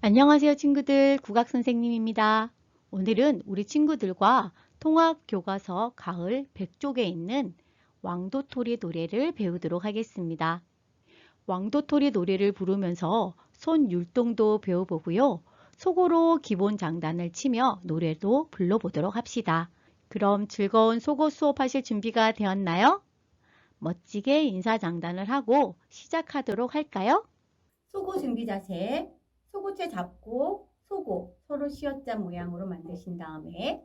안녕하세요 친구들 국악 선생님입니다. 오늘은 우리 친구들과 통합 교과서 가을 100쪽에 있는 왕도토리 노래를 배우도록 하겠습니다. 왕도토리 노래를 부르면서 손 율동도 배워보고요. 속어로 기본 장단을 치며 노래도 불러보도록 합시다. 그럼 즐거운 속어 수업하실 준비가 되었나요? 멋지게 인사 장단을 하고 시작하도록 할까요? 속옷 준비 자세, 속옷채 잡고 속옷 서로 시어자 모양으로 만드신 다음에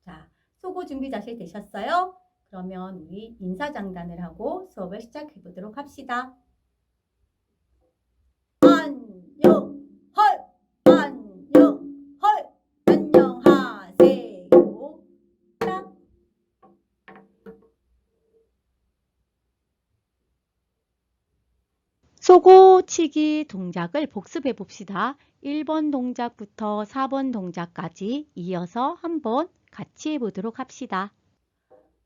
자, 속옷 준비 자세 되셨어요? 그러면 우리 인사 장단을 하고 수업을 시작해 보도록 합시다. 소고치기 동작을 복습해 봅시다. 1번 동작부터 4번 동작까지 이어서 한번 같이 해보도록 합시다.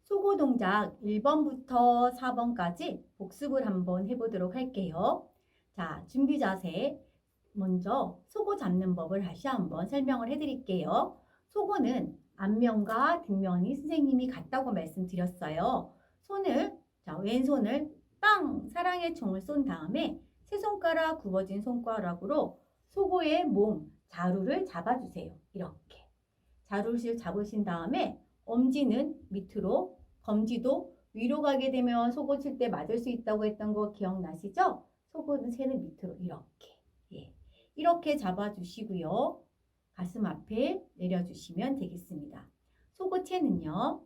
소고 동작 1번부터 4번까지 복습을 한번 해보도록 할게요. 자, 준비 자세. 먼저 소고 잡는 법을 다시 한번 설명을 해드릴게요. 소고는 앞면과 뒷면이 선생님이 같다고 말씀드렸어요. 손을, 자, 왼손을 빵! 사랑의 총을 쏜 다음에 세 손가락 굽어진 손가락으로 소고의 몸, 자루를 잡아주세요. 이렇게. 자루를 잡으신 다음에 엄지는 밑으로, 검지도 위로 가게 되면 속옷 칠 때 맞을 수 있다고 했던 거 기억나시죠? 속옷은 새는 밑으로 이렇게. 예. 이렇게 잡아주시고요. 가슴 앞에 내려주시면 되겠습니다. 속옷 채는요.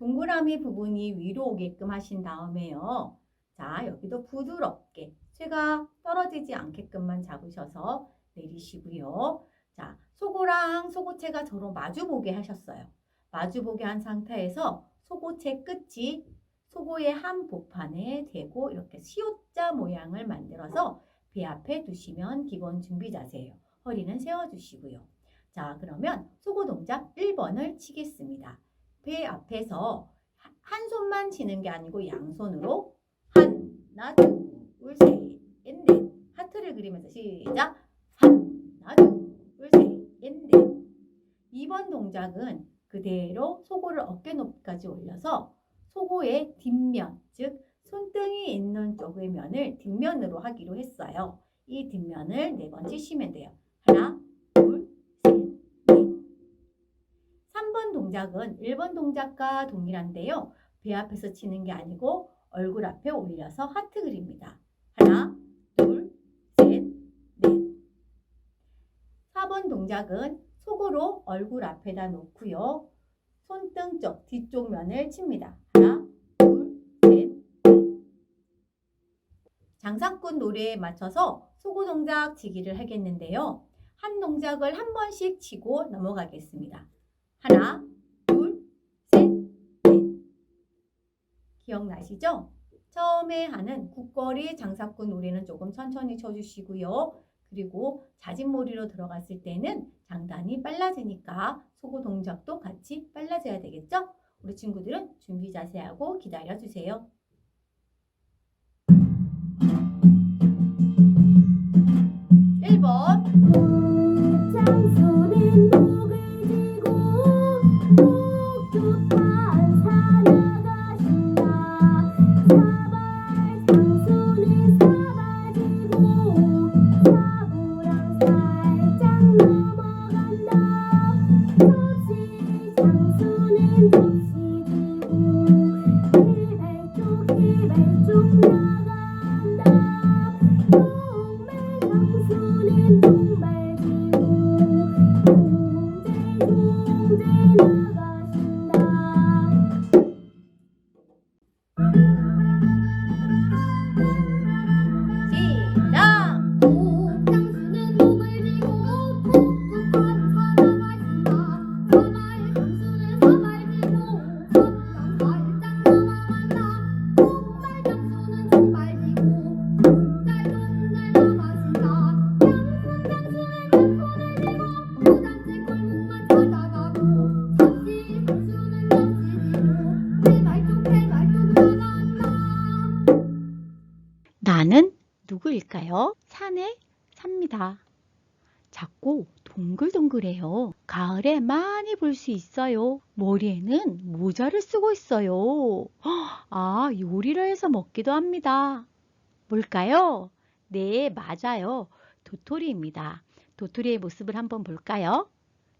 동그라미 부분이 위로 오게끔 하신 다음에요. 자, 여기도 부드럽게 쇠가 떨어지지 않게끔만 잡으셔서 내리시고요. 자, 속옷랑 속옷채가 서로 마주보게 하셨어요. 마주보게 한 상태에서 속옷채 끝이 속옷의 한 복판에 대고 이렇게 시옷자 모양을 만들어서 배 앞에 두시면 기본 준비 자세예요. 허리는 세워주시고요. 자, 그러면 속옷 동작 1번을 치겠습니다. 배 앞에서 한 손만 치는 게 아니고 양손으로 하나, 둘, 셋, 넷 하트를 그리면서 시작 하나, 둘, 셋, 넷 2번 동작은 그대로 속옷을 어깨 높이까지 올려서 속옷의 뒷면, 즉 손등이 있는 쪽의 면을 뒷면으로 하기로 했어요. 이 뒷면을 네 번 치시면 돼요. 하나, 동작은 1번 동작과 동일한데요. 배 앞에서 치는 게 아니고 얼굴 앞에 올려서 하트 그립니다. 하나, 둘, 셋, 넷. 4번 동작은 속으로 얼굴 앞에다 놓고요. 손등 쪽 뒤쪽 면을 칩니다. 하나, 둘, 셋, 넷. 장사꾼 노래에 맞춰서 소고 동작 치기를 하겠는데요. 한 동작을 한 번씩 치고 넘어가겠습니다. 하나, 기억나시죠? 처음에 하는 국거리 장사꾼 노래는 조금 천천히 쳐주시고요. 그리고 자진몰이로 들어갔을 때는 장단이 빨라지니까 소고 동작도 같이 빨라져야 되겠죠? 우리 친구들은 준비 자세하고 기다려주세요. 산에 삽니다. 작고 동글동글해요. 가을에 많이 볼 수 있어요. 머리에는 모자를 쓰고 있어요. 아, 요리를 해서 먹기도 합니다. 뭘까요? 네, 맞아요. 도토리입니다. 도토리의 모습을 한번 볼까요?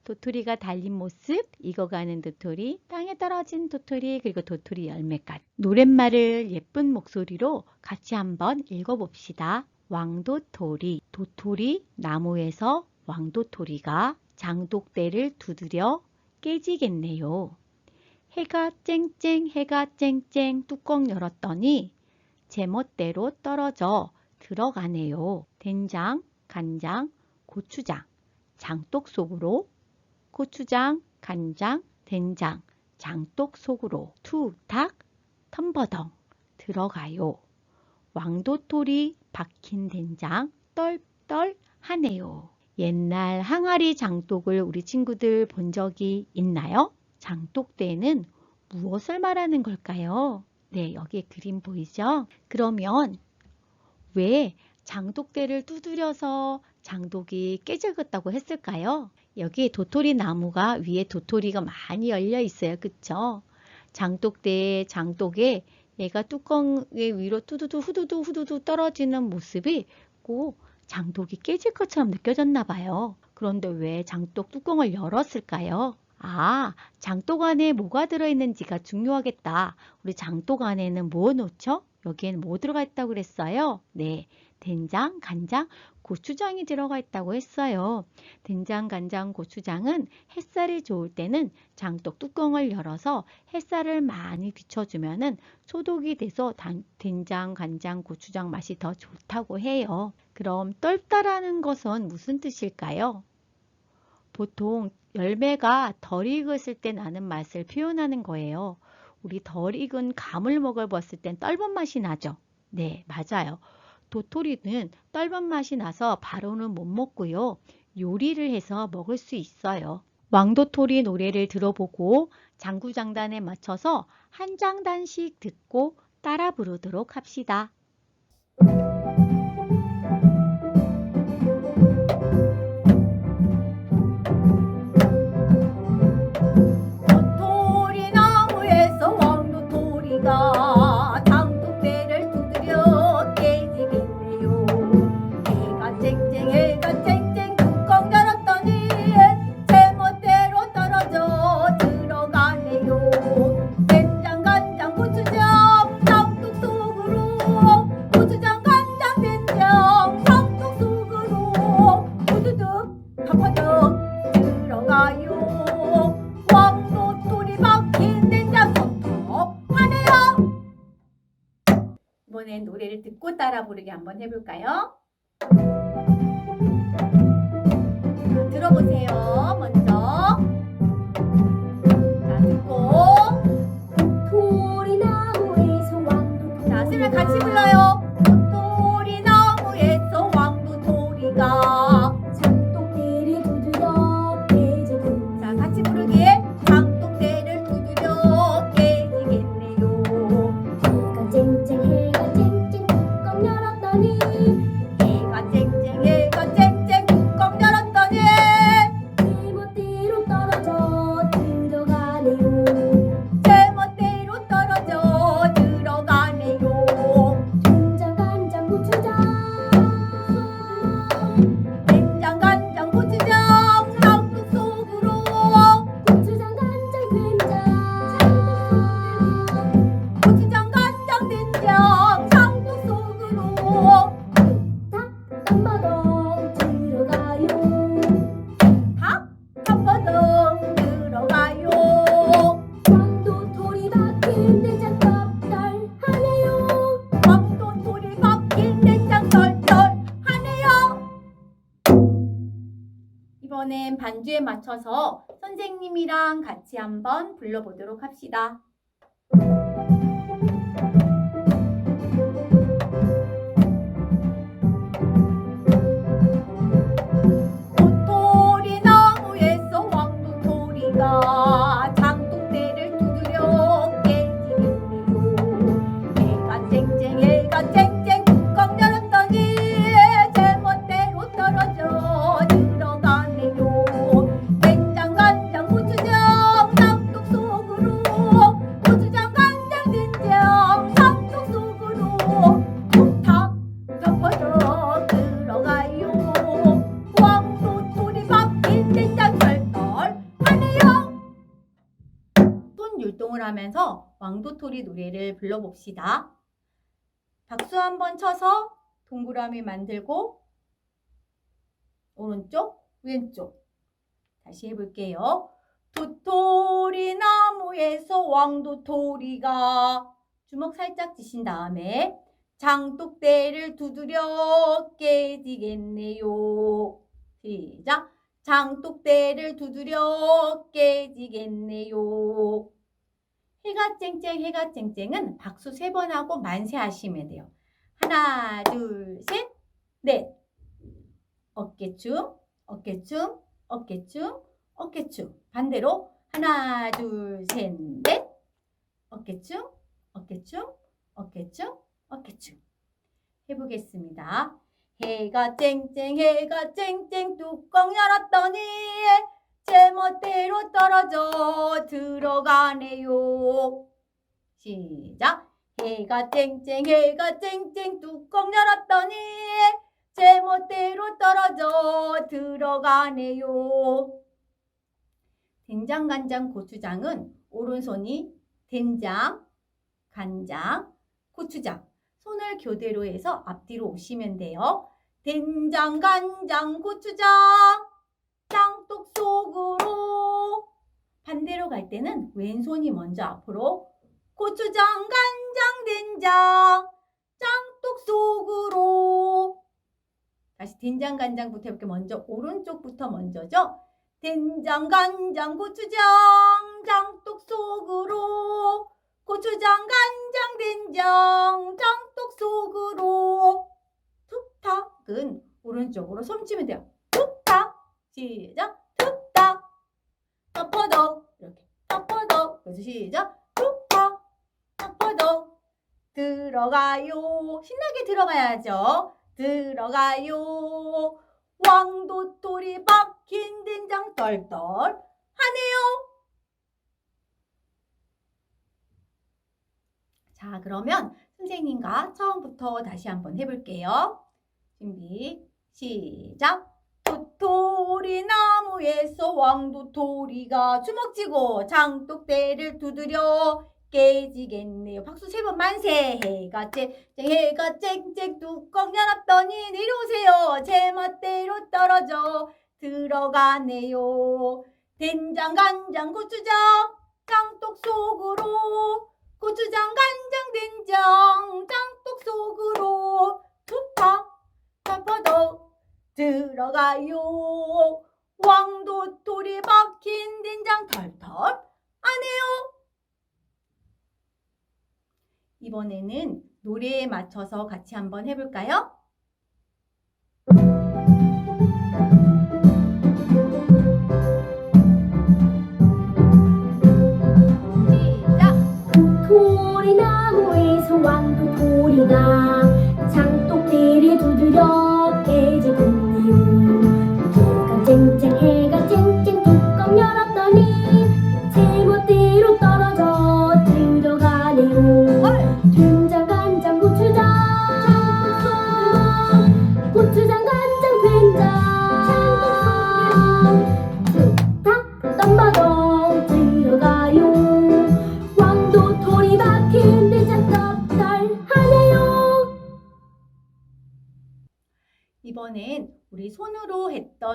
도토리가 달린 모습, 익어가는 도토리, 땅에 떨어진 도토리, 그리고 도토리 열매까지. 노랫말을 예쁜 목소리로 같이 한번 읽어봅시다. 왕도토리, 도토리 나무에서 왕도토리가 장독대를 두드려 깨지겠네요. 해가 쨍쨍 해가 쨍쨍 뚜껑 열었더니 제멋대로 떨어져 들어가네요. 된장, 간장, 고추장, 장독 속으로 고추장, 간장, 된장, 장독 속으로 투탁 텀버덩 들어가요. 왕도토리 박힌 된장 떨떨 하네요. 옛날 항아리 장독을 우리 친구들 본 적이 있나요? 장독대는 무엇을 말하는 걸까요? 네, 여기에 그림 보이죠? 그러면 왜 장독대를 두드려서 장독이 깨졌다고 했을까요? 여기 도토리 나무가 위에 도토리가 많이 열려 있어요. 그쵸? 장독대의 장독에 얘가 뚜껑의 위로 뚜두두 후두두 후두두 떨어지는 모습이 꼭 장독이 깨질 것처럼 느껴졌나 봐요. 그런데 왜 장독 뚜껑을 열었을까요? 아, 장독 안에 뭐가 들어있는지가 중요하겠다. 우리 장독 안에는 뭐 넣죠? 여기에는 뭐 들어가 있다고 그랬어요? 네, 된장, 간장, 고추장이 들어가 있다고 했어요. 된장, 간장, 고추장은 햇살이 좋을 때는 장독 뚜껑을 열어서 햇살을 많이 비춰주면은 소독이 돼서 단- 된장, 간장, 고추장 맛이 더 좋다고 해요. 그럼 떫다라는 것은 무슨 뜻일까요? 보통 열매가 덜 익었을 때 나는 맛을 표현하는 거예요. 우리 덜 익은 감을 먹어봤을 땐 떫은 맛이 나죠? 네, 맞아요. 도토리는 떫은 맛이 나서 바로는 못 먹고요. 요리를 해서 먹을 수 있어요. 왕도토리 노래를 들어보고 장구장단에 맞춰서 한 장단씩 듣고 따라 부르도록 합시다. 이번엔 노래를 듣고 따라 부르기 한번 해볼까요? 자, 들어보세요. 먼저. 자, 듣고. 도리나무에서 왕도 자, 스를 같이 불러요. 반주에 맞춰서 선생님이랑 같이 한번 불러보도록 합시다. 도토리 나무에서 왕도토리가 노래를 불러봅시다. 박수 한번 쳐서 동그라미 만들고 오른쪽, 왼쪽. 다시 해볼게요. 도토리 나무에서 왕도토리가 주먹 살짝 쥐신 다음에 장독대를 두드려 깨지겠네요. 시작. 장독대를 두드려 깨지겠네요. 해가 쨍쨍 해가 쨍쨍은 박수 세 번 하고 만세 하시면 돼요. 하나 둘 셋 넷. 어깨춤 어깨춤 어깨춤 어깨춤 반대로 하나 둘 셋 넷. 어깨춤 어깨춤 어깨춤 어깨춤 해보겠습니다. 해가 쨍쨍 해가 쨍쨍 뚜껑 열었더니 제멋대로 떨어져 들어가네요. 시작. 해가 쨍쨍 해가 쨍쨍 뚜껑 열었더니 제멋대로 떨어져 들어가네요. 된장 간장 고추장은 오른손이 된장, 간장, 고추장 손을 교대로 해서 앞뒤로 오시면 돼요. 된장, 간장, 고추장, 속으로. 반대로 갈 때는 왼손이 먼저 앞으로 고추장, 간장, 된장, 짱똑 속으로. 다시 된장, 간장부터 이렇게 먼저 오른쪽부터 먼저죠. 된장, 간장, 고추장, 짱똑 속으로. 고추장, 간장, 된장, 짱똑 속으로. 툭탁은 오른쪽으로 손치면 돼요. 툭탁. 시작. 덮어덕. 이렇게. 덮어덕. 그래서 시작. 툭탁. 덮어덕. 들어가요. 신나게 들어가야죠. 들어가요. 왕도토리 박힌 된장 떨떨 하네요. 자, 그러면 선생님과 처음부터 다시 한번 해볼게요. 준비, 시작. 도토 리 나무에서 왕도토리가 주먹쥐고 장독대를 두드려 깨지겠네요. 박수 세 번 만세. 해가 쨍쨍 해가 쨍쨍 뚜껑 열었더니 내려오세요. 제멋대로 떨어져 들어가네요. 된장 간장 고추장 장독 속으로 고추장 간장 된장 장독 속으로 툭탁 덮어도 들어가요. 왕도토리 박힌 된장 털털 안 해요. 이번에는 노래에 맞춰서 같이 한번 해볼까요? 시작! 도리나무에서 왕도토리가 장독대를 두드려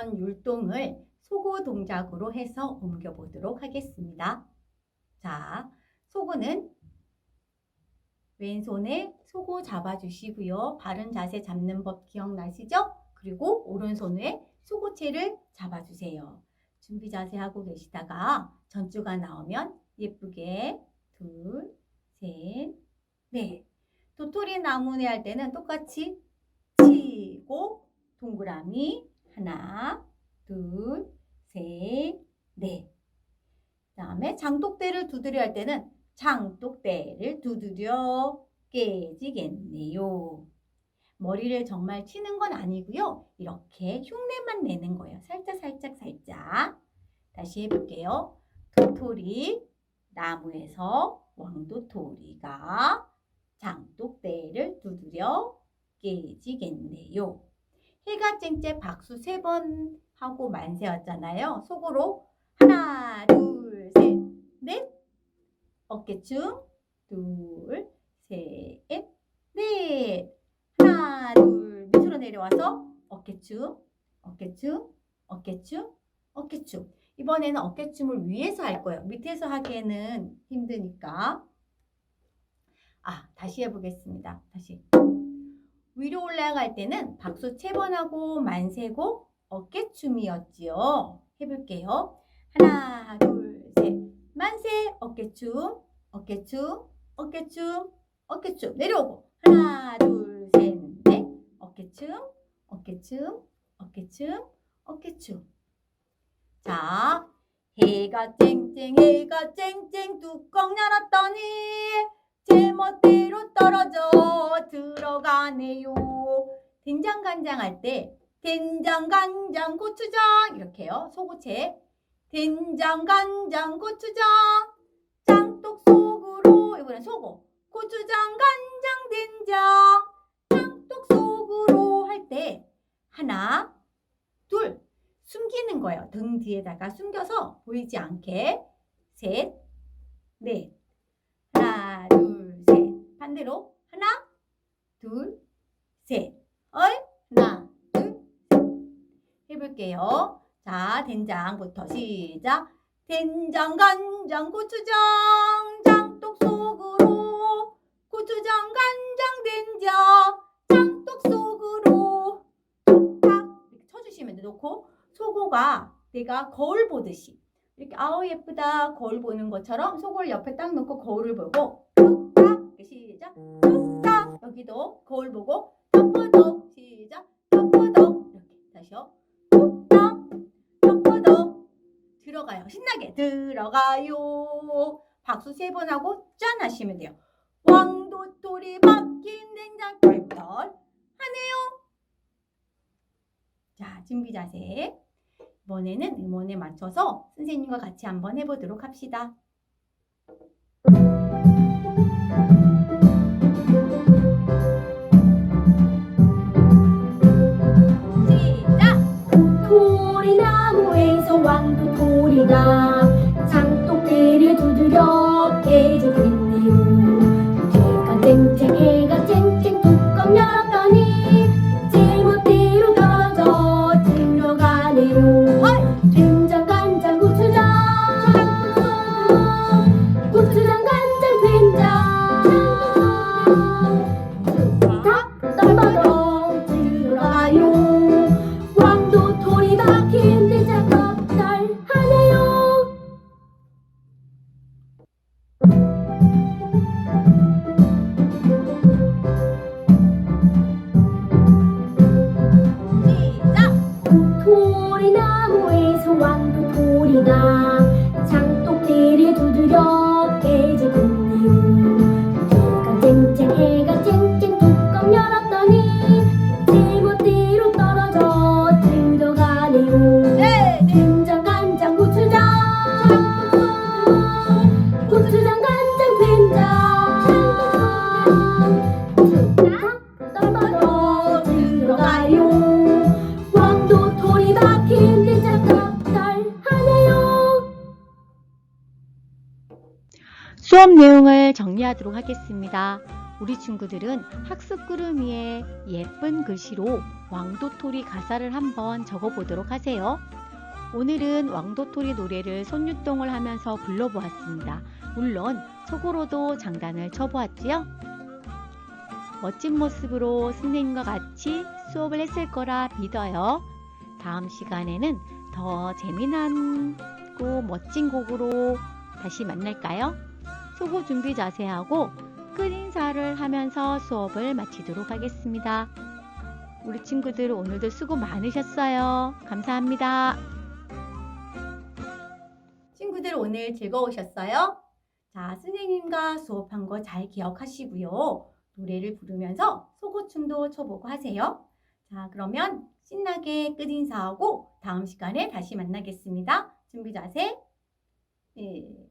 했던 율동을 소고 동작으로 해서 옮겨보도록 하겠습니다. 자, 소고는 왼손에 소고 잡아주시고요. 바른 자세 잡는 법 기억나시죠? 그리고 오른손에 소고채를 잡아주세요. 준비 자세 하고 계시다가 전주가 나오면 예쁘게 둘, 셋, 넷. 도토리 나무네 할 때는 똑같이 치고 동그라미 하나, 둘, 셋, 넷. 그 다음에 장독대를 두드려 할 때는 장독대를 두드려 깨지겠네요. 머리를 정말 치는 건 아니고요. 이렇게 흉내만 내는 거예요. 살짝 살짝 살짝. 다시 해볼게요. 도토리 나무에서 왕도토리가 장독대를 두드려 깨지겠네요. 해가 쨍쨍 박수 세 번 하고 만세였잖아요. 속으로 하나, 둘, 셋, 넷. 어깨춤. 둘, 셋, 넷. 하나, 둘, 밑으로 내려와서 어깨춤, 어깨춤, 어깨춤, 어깨춤. 이번에는 어깨춤을 위에서 할 거예요. 밑에서 하기에는 힘드니까. 아, 다시 해보겠습니다. 다시. 위로 올라갈 때는 박수 세 번 하고 만세고 어깨춤이었지요. 해볼게요. 하나, 둘, 셋. 만세, 어깨춤, 어깨춤, 어깨춤, 어깨춤. 내려오고. 하나, 둘, 셋, 넷. 어깨춤, 어깨춤, 어깨춤, 어깨춤. 자, 해가 쨍쨍, 해가 쨍쨍 뚜껑 열었더니 제멋대로 떨어져 들어가네요. 된장 간장 할 때 된장 간장 고추장 이렇게요. 소고체 된장 간장 고추장 짱똑 속으로 이번엔 소고 고추장 간장 된장 짱똑 속으로 할 때 하나 둘 숨기는 거예요. 등 뒤에다가 숨겨서 보이지 않게 셋 넷. 반대로 하나, 둘, 셋. 어이, 하나, 둘, 셋. 해볼게요. 자, 된장부터 시작. 된장, 간장, 고추장, 장독 속으로. 고추장, 간장, 된장, 장독 속으로. 탁 이렇게 쳐주시면 돼. 놓고 소고가 내가 거울 보듯이 이렇게 아우 예쁘다 거울 보는 것처럼 속을 옆에 딱 놓고 거울을 보고 이렇게 시작. 뚝딱 여기도 거울 보고 덮어덕 시작. 덮어덕 이렇게 다시요 뚝딱 덮어덕 들어가요. 신나게 들어가요. 박수 세 번 하고 짠 하시면 돼요. 왕도토리 박힌 된장 털털 하네요. 자 준비 자세. 이번에는 음원에 맞춰서 선생님과 같이 한번 해보도록 합시다. 도리가 수업 내용을 정리하도록 하겠습니다. 우리 친구들은 학습 구름이에 예쁜 글씨로 왕도토리 가사를 한번 적어보도록 하세요. 오늘은 왕도토리 노래를 손율동을 하면서 불러보았습니다. 물론 속으로도 장단을 쳐보았지요. 멋진 모습으로 선생님과 같이 수업을 했을 거라 믿어요. 다음 시간에는 더 재미나고 멋진 곡으로 다시 만날까요? 소고 준비 자세하고 끝 인사를 하면서 수업을 마치도록 하겠습니다. 우리 친구들 오늘도 수고 많으셨어요. 감사합니다. 친구들 오늘 즐거우셨어요? 자, 선생님과 수업한 거 잘 기억하시고요. 노래를 부르면서 소고춤도 춰보고 하세요. 자, 그러면 신나게 끝인사하고 다음 시간에 다시 만나겠습니다. 준비 자세, 시작!